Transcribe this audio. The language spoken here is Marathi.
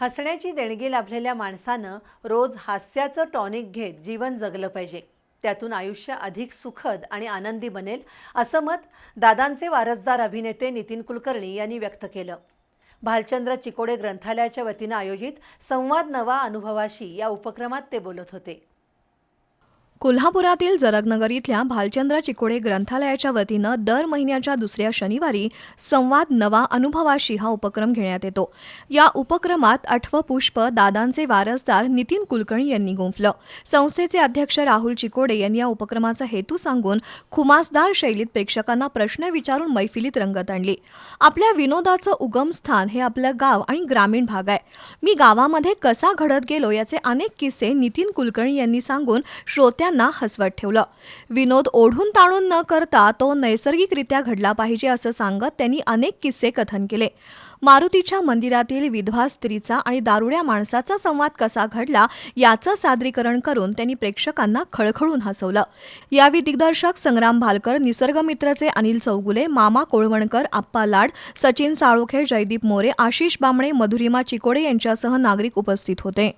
हसण्याची देणगी लाभलेल्या माणसानं रोज हास्याचं टॉनिक घेत जीवन जगलं पाहिजे. त्यातून आयुष्य अधिक सुखद आणि आनंदी बनेल असं मत दादांचे वारसदार अभिनेते नितीन कुलकर्णी यांनी व्यक्त केलं. भालचंद्र चिकोडे ग्रंथालयाच्या वतीनं आयोजित संवाद नवा अनुभवाशी या उपक्रमात ते बोलत होते. कोल्हापुरातील जरगनगर इथल्या भालचंद्र चिकोडे ग्रंथालयाच्या वतीनं दर महिन्याच्या दुसऱ्या शनिवारी संवाद नवा अनुभवाशी हा उपक्रम घेण्यात येतो. या उपक्रमात आठवं पुष्प दादांचे वारसदार नितीन कुलकर्णी यांनी गुंफलं. संस्थेचे अध्यक्ष राहुल चिकोडे यांनी या उपक्रमाचा हेतू सांगून खुमासदार शैलीत प्रेक्षकांना प्रश्न विचारून मैफिलीत रंगत आणली. आपल्या विनोदाचं उगमस्थान हे आपलं गाव आणि ग्रामीण भाग आहे. मी गावामध्ये कसा घडत गेलो याचे अनेक किस्से नितीन कुलकर्णी यांनी सांगून श्रोत्या सगळ्यांना हसवत ठेवलं. विनोद ओढून ताणून न करता तो नैसर्गिकरित्या घडला पाहिजे असं सांगत त्यांनी अनेक किस्से कथन केले. मारुतीच्या मंदिरातील विधवा स्त्रीचा आणि दारुड्या माणसाचा संवाद कसा घडला याचं सादरीकरण करून त्यांनी प्रेक्षकांना खळखळून हसवलं. यावेळी दिग्दर्शक संग्राम भालकर निसर्गमित्रचे अनिल चौगुले मामा कोळवणकर आप्पा लाड सचिन साळोखे जयदीप मोरे आशिष बामणे मधुरिमा चिकोडे यांच्यासह नागरिक उपस्थित होते.